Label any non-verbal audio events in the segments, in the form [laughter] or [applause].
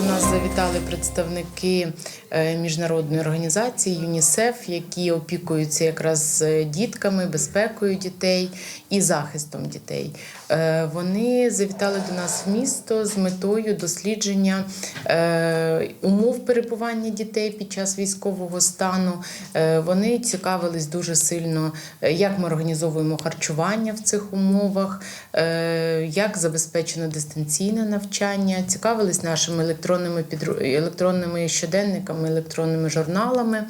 до нас завітали представники е, міжнародної організації ЮНІСЕФ, які опікуються якраз е, дітками, безпекою дітей і захистом дітей. Е, Вони завітали до нас в місто з метою дослідження умов перебування дітей під час військового стану. Вони цікавились дуже сильно, як ми організовуємо харчування в цих умовах, як забезпечено дистанційне навчання, цікавились нашими електронними підру- електронними щоденниками, електронними журналами.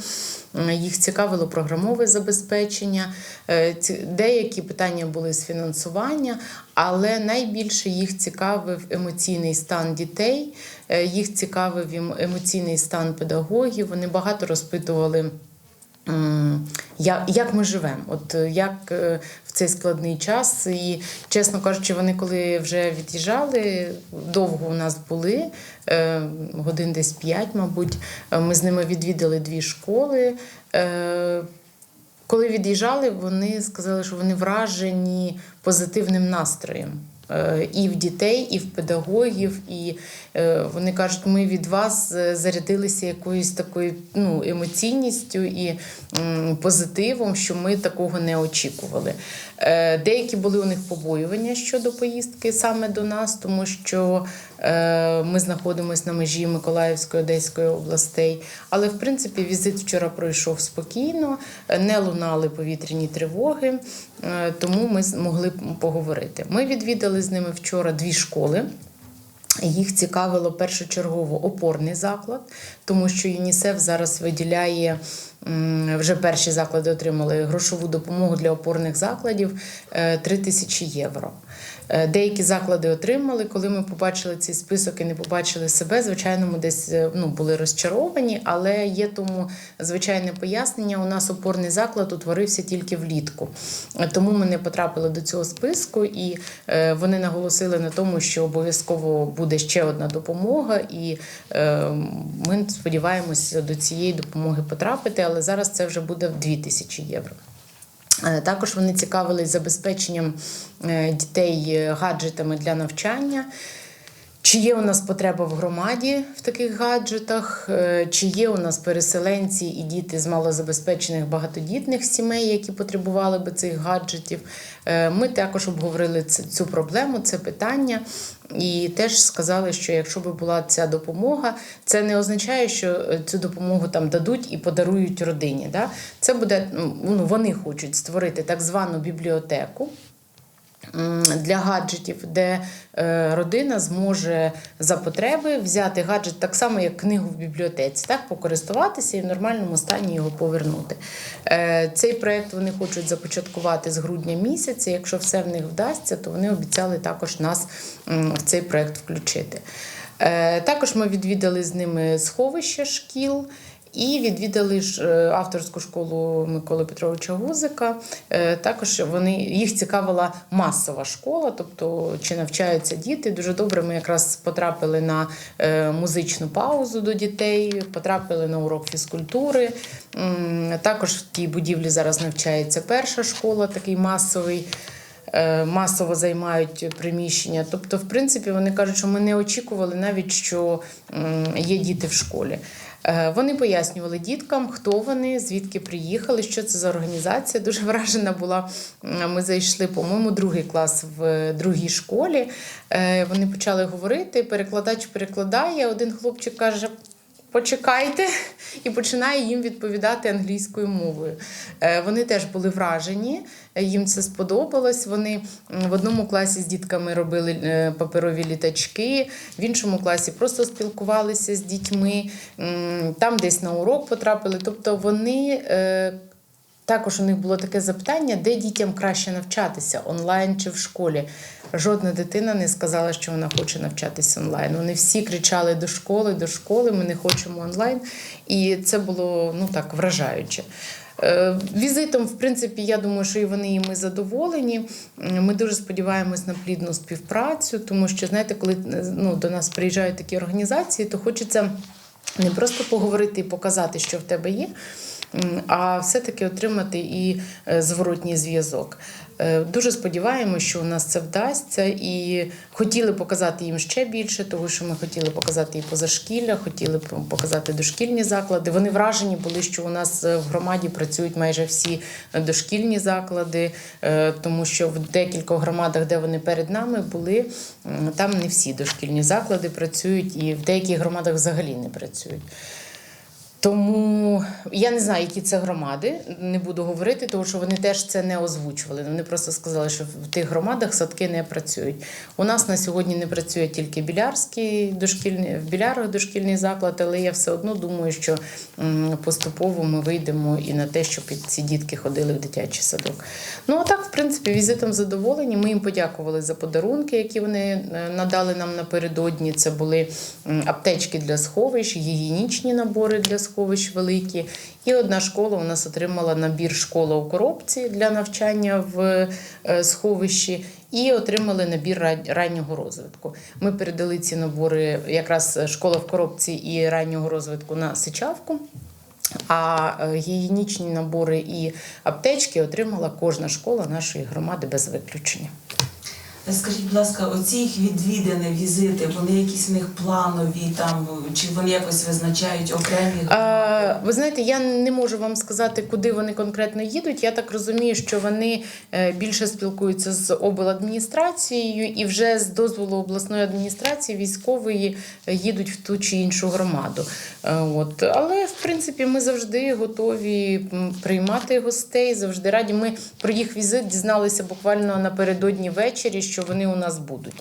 Їх цікавило програмове забезпечення. Е, Деякі питання були з фінансування, але найбільше їх цікавив емоційний стан дітей, е, їх цікавив ем- емоційний стан педагогів. Вони багато розпитували. Як ми живемо, от е, як е, в цей складний час. І, чесно кажучи, вони коли вже від'їжджали, довго у нас були, е, годин десь п'ять, мабуть. Ми з ними відвідали дві школи. Коли від'їжджали, вони сказали, що вони вражені позитивним настроєм. Е, І в дітей, і в педагогів, і е, вони кажуть, ми від вас е, зарядилися якоюсь такою ну, емоційністю і позитивом, що ми такого не очікували. Деякі були у них побоювання щодо поїздки саме до нас, тому що ми знаходимося на межі Миколаївської Одеської областей. Але в принципі візит вчора пройшов спокійно, не лунали повітряні тривоги, тому ми змогли поговорити. Ми відвідали з ними вчора дві школи. Їх цікавило першочергово опорний заклад, тому що ЮНІСЕФ зараз виділяє вже перші заклади отримали грошову допомогу для опорних закладів 3 тисячі євро. Е, Деякі заклади отримали. Коли ми побачили цей список і не побачили себе, звичайно, ми десь е, ну, були розчаровані, але є тому звичайне пояснення. У нас опорний заклад утворився тільки влітку, Е, тому ми не потрапили до цього списку, і вони наголосили на тому, що обов'язково буде ще одна допомога, і ми сподіваємося до цієї допомоги потрапити, але зараз це вже буде в 2000 євро. Е, Також вони цікавились забезпеченням е, дітей е, гаджетами для навчання. Чи є у нас потреба в громаді в таких гаджетах? Е, Чи є у нас переселенці і діти з малозабезпечених багатодітних сімей, які потребували би цих гаджетів? Е, Ми також обговорили цю проблему, це питання, і теж сказали, що якщо би була ця допомога, це не означає, що е, цю допомогу там дадуть і подарують родині. Да? Це буде ну, вони хочуть створити так звану бібліотеку для гаджетів, де е, родина зможе за потреби взяти гаджет так само, як книгу в бібліотеці, так покористуватися і в нормальному стані його повернути. Е, Цей проект вони хочуть започаткувати з грудня місяця. Якщо все в них вдасться, то вони обіцяли також нас в цей проект включити. Е, Також ми відвідали з ними сховище шкіл. І відвідали ж е, авторську школу Миколи Петровича Гузика. Е, Також вони їх цікавила масова школа, тобто чи навчаються діти. Дуже добре. Ми якраз потрапили на е, музичну паузу до дітей, потрапили на урок фізкультури. Також в тій будівлі зараз навчається перша школа, такий масовий масово займають приміщення. Тобто, в принципі, вони кажуть, що ми не очікували навіть, що є діти в школі. Е, Вони пояснювали діткам, хто вони, звідки приїхали, що це за організація. Дуже вражена була. Ми зайшли, по-моєму, другий клас в другій школі. Е, Вони почали говорити, перекладач перекладає. Один хлопчик каже. Почекайте, і починає їм відповідати англійською мовою. Е, Вони теж були вражені, е, їм це сподобалось. Вони в одному класі з дітками робили е, паперові літачки, в іншому класі просто спілкувалися з дітьми, там десь на урок потрапили. Тобто вони. Також у них було таке запитання, де дітям краще навчатися онлайн чи в школі. Жодна дитина не сказала, що вона хоче навчатися онлайн. Вони всі кричали до школи, до школи, ми не хочемо онлайн. І це було ну так вражаюче. Е, Візитом, в принципі, я думаю, що і вони, і ми задоволені. Ми дуже сподіваємось на плідну співпрацю, тому що, знаєте, коли е, ну, до нас приїжджають такі організації, то хочеться не просто поговорити і показати, що в тебе є, а все-таки отримати і е, зворотній зв'язок. Е, Дуже сподіваємося, що у нас це вдасться, і хотіли показати їм ще більше, тому що ми хотіли показати і позашкілля, хотіли показати дошкільні заклади. Вони вражені були, що у нас е, в громаді працюють майже всі дошкільні заклади, тому що в декількох громадах, де вони перед нами були, там не всі дошкільні заклади працюють, і в деяких громадах взагалі не працюють. Тому я не знаю, які це громади, не буду говорити, тому що вони теж це не озвучували. Вони просто сказали, що в тих громадах садки не працюють. У нас на сьогодні не працює тільки білярський дошкільний в білярах дошкільний заклад, але я все одно думаю, що поступово ми вийдемо і на те, щоб ці дітки ходили в дитячий садок. Ну а так, в принципі, візитом задоволені. Ми їм подякували за подарунки, які вони е, надали нам напередодні. Це були аптечки для сховищ, гігієнічні набори для сховищ великі. І одна школа у нас отримала набір школа у коробці для навчання в е, сховищі. І отримали набір раннього розвитку. Ми передали ці набори, якраз школа в коробці і раннього розвитку на Сичавку. А е, гігієнічні набори і аптечки отримала кожна школа нашої громади без виключення. Скажіть, будь ласка, оці їх відвідини, візити, вони якісь в них планові, там чи вони якось визначають окремі? А, ви знаєте, я не можу вам сказати, куди вони конкретно їдуть. Я так розумію, що вони е, більше спілкуються з обладміністрацією і вже з дозволу обласної адміністрації військової е, їдуть в ту чи іншу громаду. Е, От. Але в принципі ми завжди готові приймати гостей, завжди раді. Ми про їх візит дізналися буквально напередодні ввечері, що вони у нас будуть.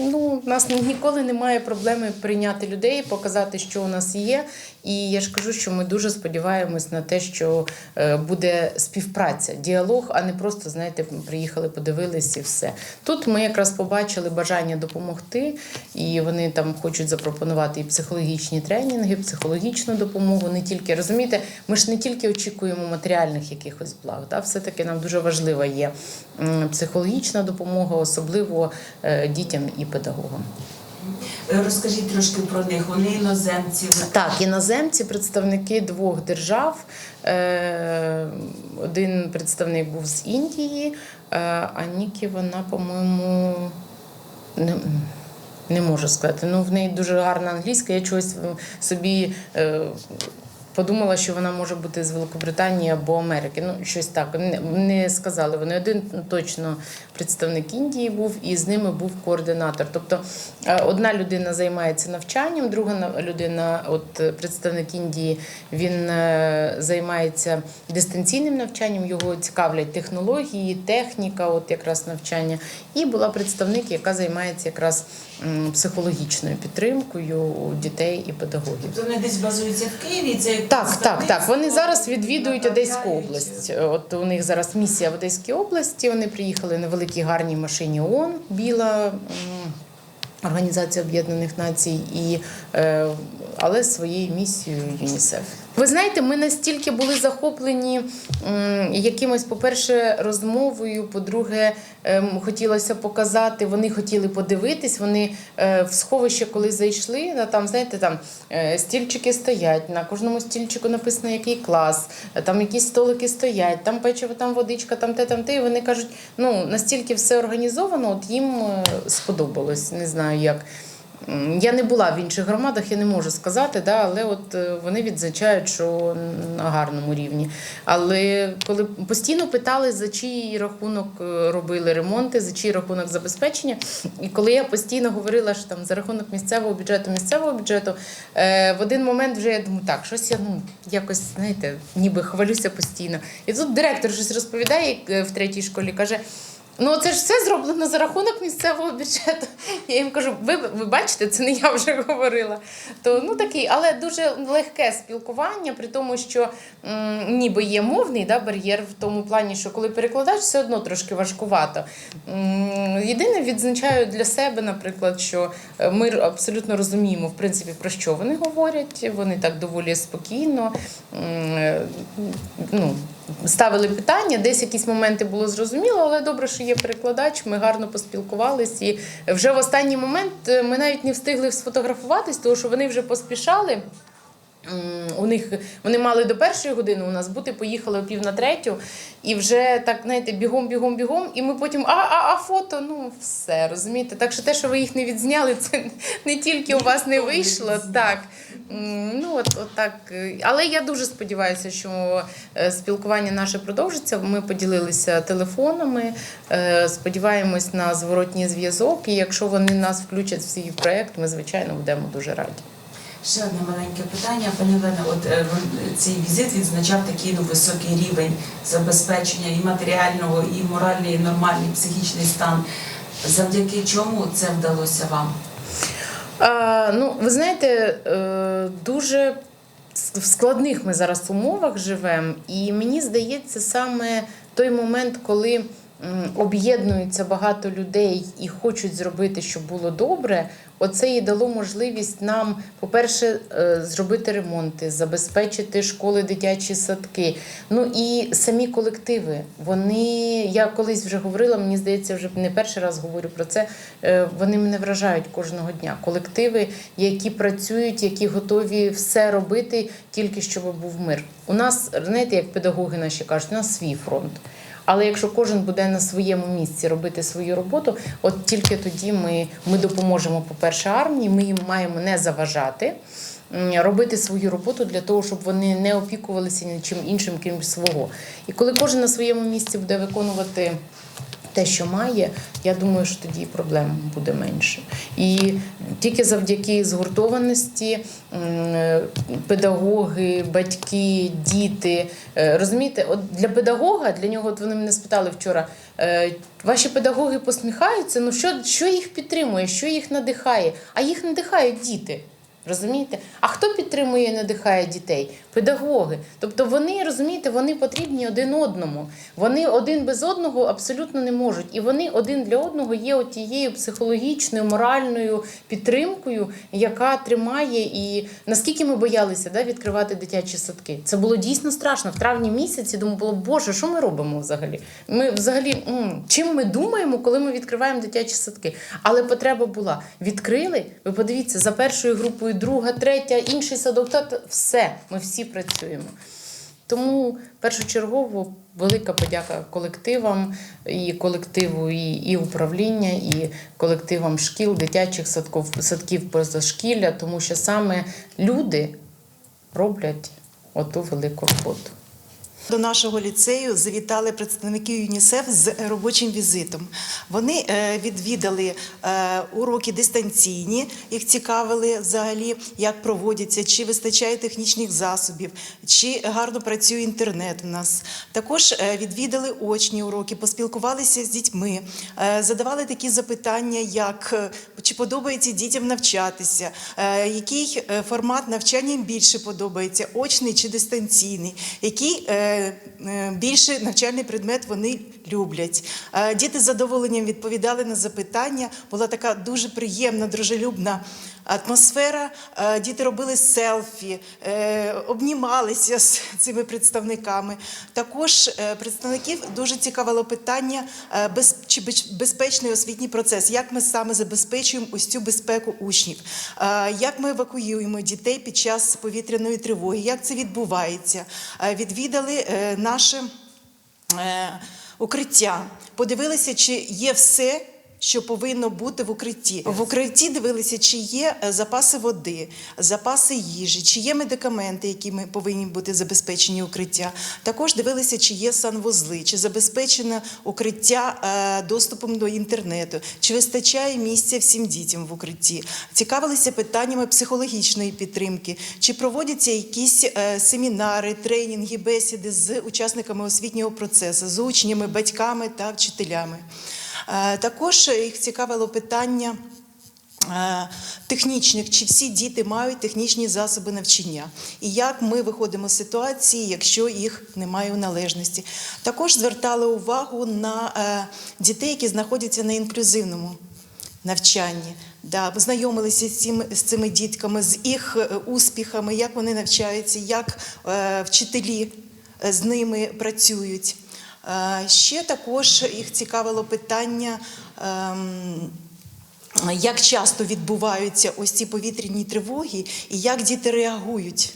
Ну, у нас ніколи немає проблеми прийняти людей, показати, що у нас є. І я ж кажу, що ми дуже сподіваємось на те, що е, буде співпраця, діалог, а не просто, знаєте, приїхали, подивились і все. Тут ми якраз побачили бажання допомогти, і вони там хочуть запропонувати і психологічні тренінги, психологічну допомогу. Не тільки розумієте, ми ж не тільки очікуємо матеріальних якихось благ, да? все-таки нам дуже важлива є психологічна допомога, особливо е, дітям і педагогам. Е, Розкажіть трошки про них. Вони іноземці. Так, іноземці, представники двох держав. Е, Один представник був з Індії, е, а Нікі вона, по-моєму, не, не можу сказати. Ну, в неї дуже гарна англійська. Я чогось собі. Подумала, що вона може бути з Великобританії або Америки. Ну, щось так. Не, сказали. Вони один точно представник Індії був, і з ними був координатор. Тобто е, одна людина займається навчанням, друга на- людина, от представник Індії, він е, займається дистанційним навчанням, його цікавлять технології, техніка, от якраз навчання. І була представник, яка займається якраз психологічною підтримкою дітей і педагогів. Тобто вони десь базуються в Києві. Це Так, так, так. Вони зараз відвідують Одеську область. От у них зараз місія в Одеській області. Вони приїхали на великій гарній машині ООН, біла. Організація Об'єднаних Націй, і, е, але своєю місією ЮНІСЕФ. Ви знаєте, ми настільки були захоплені якимось, по-перше, розмовою, по-друге, хотілося показати, вони хотіли подивитись. Вони е, в сховище, коли зайшли, там, знаєте, там е, стільчики стоять, на кожному стільчику написано, який клас, е, там якісь столики стоять, там печиво, там водичка, там те, там те. І вони кажуть, ну настільки все організовано, от їм сподобалось. Не знаю як. Я не була в інших громадах, я не можу сказати, да, але от е, вони відзначають, що на гарному рівні. Але коли постійно питали, за чий рахунок е, робили ремонти, за чий рахунок забезпечення. І коли я постійно говорила, що там за рахунок місцевого бюджету, місцевого бюджету, е, в один момент вже я думаю, так, щось я ну, якось, знаєте, ніби хвалюся постійно. І тут директор щось розповідає в третій школі, каже. Ну, це ж все зроблено за рахунок місцевого бюджету. [laughs] Я їм кажу, ви, ви бачите, це не я вже говорила. То ну такий, але дуже легке спілкування, при тому, що м, ніби є мовний да, бар'єр в тому плані, що коли перекладач, все одно трошки важкувато. Єдине відзначаю для себе, наприклад, що е, ми абсолютно розуміємо, в принципі, про що вони говорять. Вони так доволі спокійно. м, е, Ну, ставили питання, десь якісь моменти було зрозуміло, але добре, що є перекладач. Ми гарно поспілкувались. І вже в останній момент е, ми навіть не встигли сфотографуватись, тому що вони вже поспішали. У них вони мали до першої години у нас бути, поїхали о пів на третю, і вже так, знаєте, бігом, бігом, бігом. І ми потім, а, а, а фото, ну все, розумієте. Так що те, що ви їх не відзняли, [laughs] це не тільки у вас не вийшло. Так. Ну, от, от так. Але я дуже сподіваюся, що е, спілкування наше продовжиться. Ми поділилися телефонами, е, сподіваємось на зворотній зв'язок. І якщо вони нас включать в свій проєкт, ми звичайно будемо дуже раді. Ще одне маленьке питання, пані Олена. От е, цей візит відзначав такий ну, високий рівень забезпечення і матеріального, і моральний, і нормальний психічний стан. Завдяки чому це вдалося вам? А, ну, ви знаєте, е, дуже в складних ми зараз умовах живемо, і мені здається, саме той момент, коли об'єднуються багато людей і хочуть зробити, щоб було добре. Оце і дало можливість нам, по-перше, е, зробити ремонти, забезпечити школи, дитячі садки. Ну і самі колективи. Вони, я колись вже говорила, мені здається, вже не перший раз говорю про це. е, Вони мене вражають кожного дня. Колективи, які працюють, які готові все робити, тільки щоб був мир. У нас, знаєте, як педагоги наші кажуть, у нас свій фронт. Але якщо кожен буде на своєму місці робити свою роботу, от тільки тоді ми, ми допоможемо, по-перше, армії, ми їм маємо не заважати. Робити свою роботу для того, щоб вони не опікувалися нічим іншим, крім свого. І коли кожен на своєму місці буде виконувати те, що має, я думаю, що тоді проблем буде менше. І тільки завдяки згуртованості педагоги, батьки, діти. е, Розумієте, от для педагога, для нього, от вони мене спитали вчора. е, Ваші педагоги посміхаються. Ну що, що їх підтримує, що їх надихає? А їх надихають діти. Розумієте? А хто підтримує і надихає дітей? Педагоги. Тобто вони, розумієте, вони потрібні один одному. Вони один без одного абсолютно не можуть. І вони один для одного є от тією психологічною, моральною підтримкою, яка тримає. І наскільки ми боялися да, відкривати дитячі садки? Це було дійсно страшно. В травні місяці думаю, було, Боже, що ми робимо взагалі? Ми взагалі чим ми думаємо, коли ми відкриваємо дитячі садки? Але потреба була. Відкрили. Ви подивіться, за першою групою, друга, третя, інший садок, та- все. Ми всі працюємо. Тому першочергово велика подяка колективам, і колективу, і, і управління, і колективам шкіл, дитячих садків, садків позашкілля, тому що саме люди роблять оту велику роботу. До нашого ліцею завітали представники ЮНІСЕФ з робочим візитом. Вони е, відвідали е, уроки дистанційні, їх цікавили взагалі, як проводяться, чи вистачає технічних засобів, чи гарно працює інтернет у нас. Також е, відвідали очні уроки, поспілкувалися з дітьми, задавали такі запитання, як чи подобається дітям навчатися, який формат навчання їм більше подобається, очний чи дистанційний, який більше навчальний предмет вони люблять. Е, Діти з задоволенням відповідали на запитання. Була така дуже приємна, дружелюбна атмосфера. Е, Діти робили селфі, е, обнімалися з цими представниками. Також е, представників дуже цікавило питання чи безпечний освітній процес, як ми саме забезпечуємо ось цю безпеку учнів, як ми евакуюємо дітей під час повітряної тривоги, як це відбувається. Відвідали наше укриття, подивилися, чи є все. Що повинно бути в укритті в укритті? Дивилися, чи є е, запаси води, запаси їжі, чи є медикаменти, які ми повинні бути забезпечені укриття. Також дивилися, чи є санвузли, чи забезпечено укриття е, доступом до інтернету, чи вистачає місця всім дітям в укритті. Цікавилися питаннями психологічної підтримки, чи проводяться якісь е, семінари, тренінги, бесіди з учасниками освітнього процесу, з учнями, батьками та вчителями. Е, Також їх цікавило питання. е, Технічних, чи всі діти мають технічні засоби навчання, і як ми виходимо з ситуації, якщо їх немає у належності. Також звертали увагу на е, дітей, які знаходяться на інклюзивному навчанні. Да, знайомилися з цими, з цими дітками, з їх успіхами, як вони навчаються, як вчителі з ними працюють. Е, Ще також їх цікавило питання. ем, Як часто відбуваються ось ці повітряні тривоги, і як діти реагують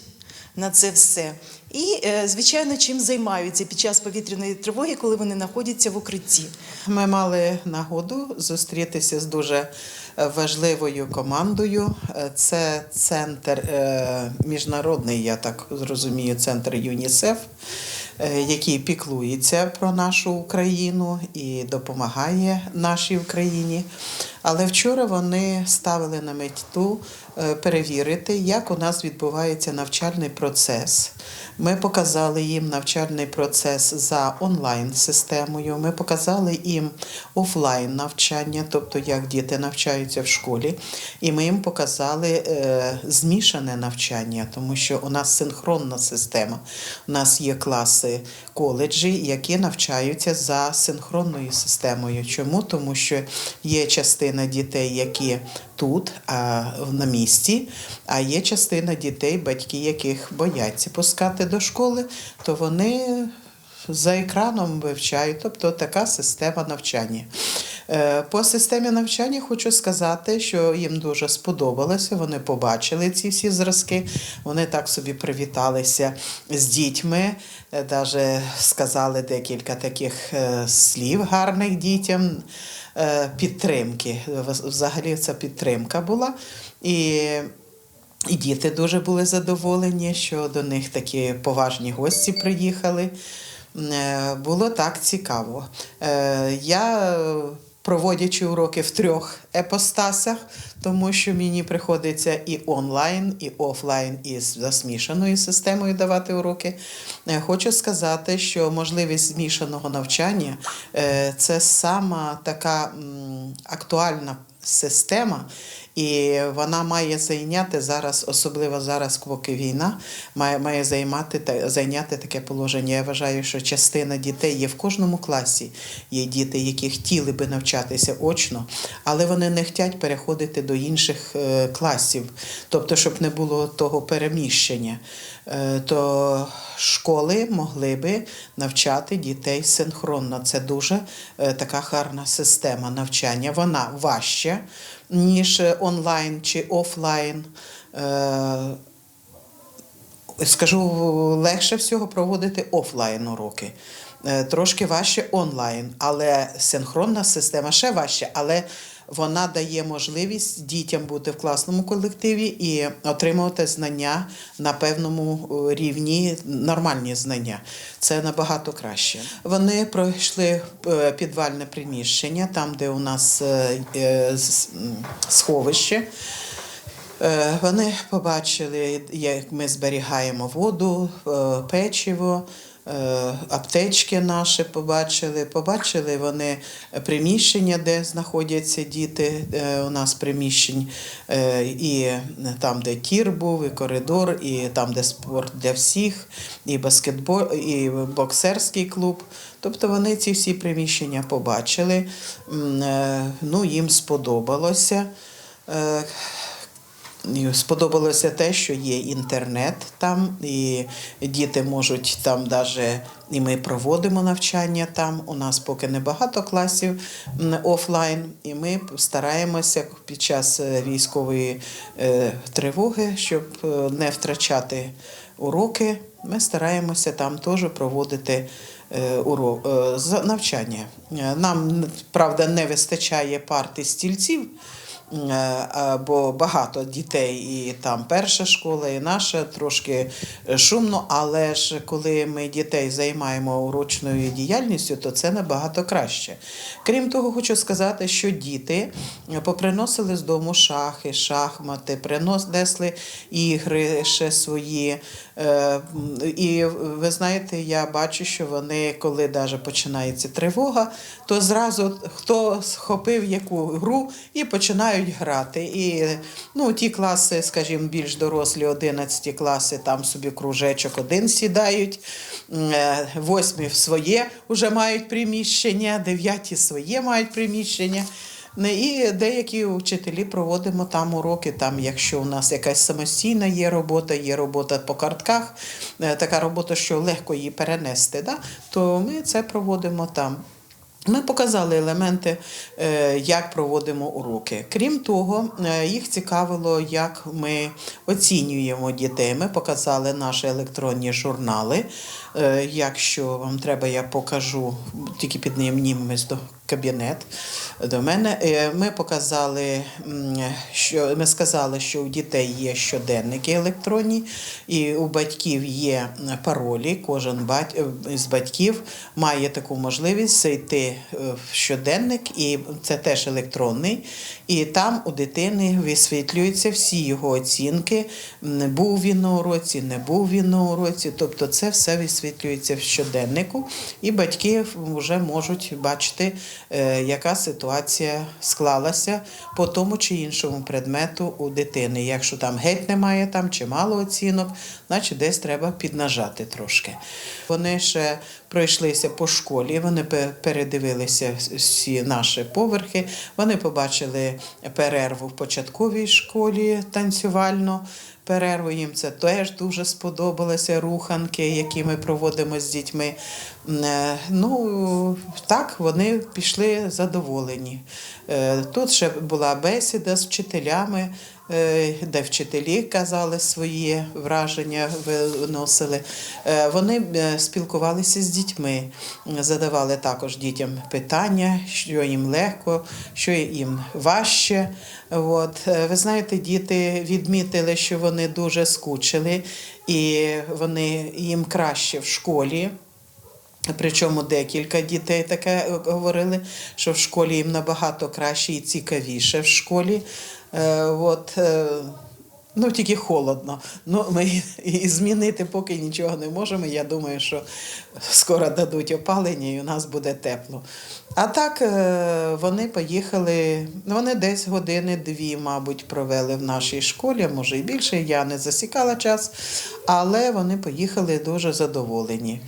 на це все. І, е, звичайно, чим займаються під час повітряної тривоги, коли вони знаходяться в укритті. Ми мали нагоду зустрітися з дуже е, важливою командою. Це центр міжнародний, я так зрозумію, центр ЮНІСЕФ, який піклується про нашу Україну і допомагає нашій Україні. Але вчора вони ставили на мету е, перевірити, як у нас відбувається навчальний процес. Ми показали їм навчальний процес за онлайн-системою. Ми показали їм офлайн навчання, тобто як діти навчаються в школі. І ми їм показали е, змішане навчання, тому що у нас синхронна система. У нас є класи коледжі, які навчаються за синхронною системою. Чому? Тому що є частина дітей, які тут, а, на місці, а є частина дітей, батьки, яких бояться пускати до школи, то вони за екраном вивчають, тобто така система навчання. Е, По системі навчання хочу сказати, що їм дуже сподобалося. Вони побачили ці всі зразки. Вони так собі привіталися з дітьми, навіть сказали декілька таких е, слів гарних дітям е, підтримки. Взагалі це підтримка була. І і діти дуже були задоволені, що до них такі поважні гості приїхали. Е, Було так цікаво. Е, Я, е, проводячи уроки в трьох епостасах, тому що мені приходиться і онлайн, і офлайн, і з засмішаною системою давати уроки. е, Хочу сказати, що можливість змішаного навчання е, це сама така актуальна система, і вона має зайняти зараз, особливо зараз, поки війна, має, має займати зайняти таке положення. Я вважаю, що частина дітей є в кожному класі. Є діти, які хотіли би навчатися очно, але вони не хочуть переходити до інших е, класів, тобто, щоб не було того переміщення. Е, То школи могли би навчати дітей синхронно. Це дуже е, така гарна система навчання. Вона важча, ніж онлайн чи офлайн. Е, Скажу, легше всього проводити офлайн уроки. Трошки важче онлайн, але синхронна система ще важче, але вона дає можливість дітям бути в класному колективі і отримувати знання на певному е, рівні, нормальні знання. Це набагато краще. Вони пройшли е, підвальне приміщення, там, де у нас е, сховище. Вони побачили, як ми зберігаємо воду, печиво, аптечки наші побачили. Побачили вони приміщення, де знаходяться діти. е, У нас приміщень е, і там, де тір був, і коридор, і там, де спорт для всіх, і баскетбол, і боксерський клуб. Тобто вони ці всі приміщення побачили. Е, Ну, їм сподобалося. Е, Сподобалося те, що є інтернет там, і діти можуть там даже, і ми проводимо навчання там. У нас поки не багато класів офлайн, і ми стараємося під час е, військової е, тривоги, щоб не втрачати уроки. Ми стараємося там теж проводити навчання. Нам, правда, не вистачає парти стільців. Е, бо багато дітей, і там перша школа, і наша трошки е, шумно. Але ж коли ми дітей займаємо урочною діяльністю, то це набагато краще. Крім того, хочу сказати, що діти е, поприносили з дому шахи, шахмати, принесли ігри ще свої. Е, І ви знаєте, я бачу, що вони, коли навіть починається тривога, то зразу хто схопив яку гру і починають грати. І ну, ті класи, скажімо, більш дорослі, 11 класи, там собі кружечок один сідають, е, восьмі своє вже мають приміщення, дев'яті своє мають приміщення. Не, І деякі вчителі проводимо там уроки, там, якщо у нас якась самостійна є робота, є робота по картках, е, така робота, що легко її перенести, да, то ми це проводимо там. Ми показали елементи, е, як проводимо уроки. Крім того, е, їх цікавило, як ми оцінюємо дітей. Ми показали наші електронні журнали. Якщо вам треба, я покажу, тільки піднімемось до кабінет до мене. Е, Ми показали, що ми сказали, що у дітей є щоденники електронні, і у батьків є паролі. Кожен е, з батьків має таку можливість зайти е, в щоденник, і це теж електронний. І там у дитини висвітлюються всі його оцінки. м, Був він на уроці, не був він на уроці. Тобто це все висвітлюється в щоденнику, і батьки вже можуть бачити, яка ситуація склалася по тому чи іншому предмету у дитини. Якщо там геть немає там чи мало оцінок, значить десь треба піднажати трошки. Вони ще пройшлися по школі, вони передивилися всі наші поверхи. Вони побачили перерву в початковій школі танцювальну. Перерву їм це теж дуже сподобалося, руханки, які ми проводимо з дітьми. Е, Ну, так, вони пішли задоволені. Е, Тут ще була бесіда з вчителями, де вчителі казали свої враження, виносили. Е, Вони е, спілкувалися з дітьми, задавали також дітям питання, що їм легко, що їм важче. От. Е, Ви знаєте, діти відмітили, що вони дуже скучили, і вони їм краще в школі. Причому декілька дітей таке е, говорили, що в школі їм набагато краще і цікавіше в школі. Е, от, е, ну, тільки холодно. Ну, ми і змінити поки нічого не можемо. Я думаю, що скоро дадуть опалення і у нас буде тепло. А так е, вони поїхали, вони десь години-дві, мабуть, провели в нашій школі, може і більше. Я не засікала час, але вони поїхали дуже задоволені.